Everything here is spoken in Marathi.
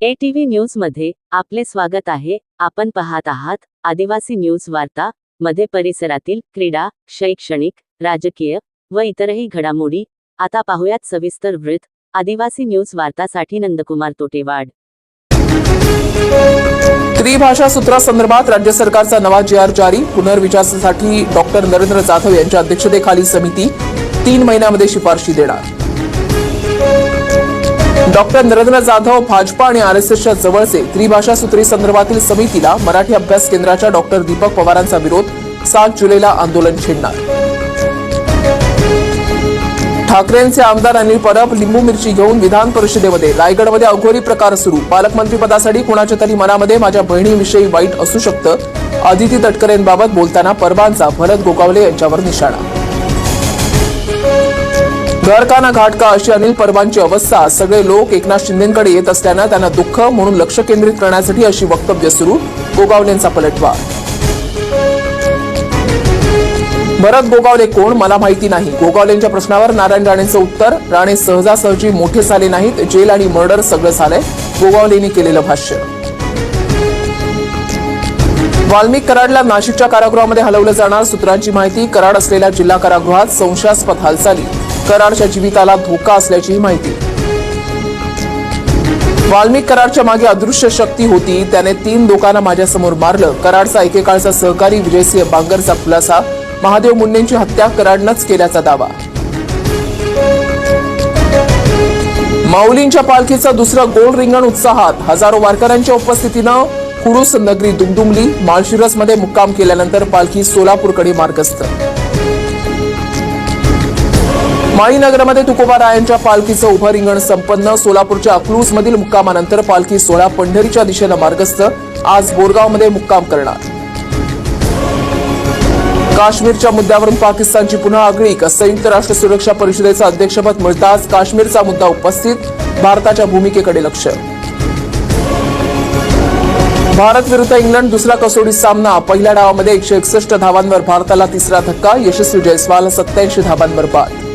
एटीव्ही न्यूजमध्ये आपले स्वागत आहे. आपण पाहत आहात आदिवासी न्यूज वार्ता मध्ये परिसरातील क्रीडा शैक्षणिक राजकीय व इतरही घडामोडी. आता पाहूयात सविस्तर वृत्त. आदिवासी न्यूज वार्तासाठी नंदकुमार तोटेवाड. त्रिभाषा सूत्रासंदर्भात राज्य सरकारचा नवा जी आर जारी. पुनर्विचारासाठी डॉक्टर नरेंद्र जाधव यांच्या अध्यक्षतेखाली समिती. तीन महिन्यामध्ये शिफारशी देणार. डॉक्टर नरेंद्र जाधव भाजपा आणि आरएसएसच्या जवळचे त्रिभाषा सूत्री संदर्भातील समितीला मराठी अभ्यास केंद्राच्या डॉक्टर दीपक पवारांचा विरोध सात जुलैला आंदोलन छेडणार. ठाकरेंचे आमदार अनिल परब लिंबू मिरची घेऊन विधान परिषदेमध्ये रायगडमध्ये अघोरी प्रकार सुरू. पालकमंत्रीपदासाठी कुणाच्या तरी मनामध्ये माझ्या बहिणीविषयी वाईट असू शकतं आदिती तटकरेंबाबत बोलताना परबांचा भरत गोगावले यांच्यावर निशाणा घर का ना घाट का अशी अनिल परबांची अवस्था? सगळे लोक एकनाथ शिंदेकडे येत असल्यानं त्यांना दुःख म्हणून लक्ष केंद्रित करण्यासाठी अशी वक्तव्य सुरू. गोगावलेंचा पलटवार. भरत गोगावले कोण? मला माहिती नाही. गोगावलेंच्या प्रश्नावर नारायण राणेंचं उत्तर. राणे सहजासहजी मोठे झाले नाहीत. जेल आणि मर्डर सगळं झालंय. गोगावलेंनी केलेलं भाष्य. वाल्मिक कराडला नाशिकच्या कारागृहामध्ये हलवलं जाणार सूत्रांची माहिती. कराड असलेल्या जिल्हा कारागृहात संशयास्पद हालचाली. कराडच्या जीविताला धोका असल्याचीही माहिती. वाल्मिक कराडच्या मागे अदृश्य शक्ती होती. त्याने तीन लोकांना माझ्यासमोर मारलं. कराडचा एकेकाळचा सहकारी विजयसिंह बांगरचा खुलासा महादेव मुंडेंची हत्या कराडनंच केल्याचा दावा. माऊलींच्या पालखीचं दुसरं गोल रिंगण उत्साहात हजारो वारकऱ्यांच्या उपस्थितीनं कुरुस नगरी दुमदुमली माळशिरसमध्ये मुक्काम केल्यानंतर पालखी सोलापूरकडे मार्गस्थ. माळीनगरमध्ये तुकोबारायांच्या पालखीचं उभं रिंगण संपन्न. सोलापूरच्या अकलूज मधील मुक्कामानंतर पालखी सोळा पंढरीच्या दिशेनं मार्गस्थ. आज बोरगावमध्ये मुक्काम करणार. काश्मीरच्या मुद्द्यावरून पाकिस्तानची पुन्हा आगळीक संयुक्त राष्ट्र सुरक्षा परिषदेचं अध्यक्षपद मिळताच काश्मीरचा मुद्दा उपस्थित. भारताच्या भूमिकेकडे लक्ष. भारत विरुद्ध इंग्लंड दुसरा कसोटी सामना. पहिल्या डावामध्ये एकशे एकसष्ट धावांवर भारताला तिसरा धक्का. यशस्वी जयस्वाल सत्याऐंशी धावांवर बाद.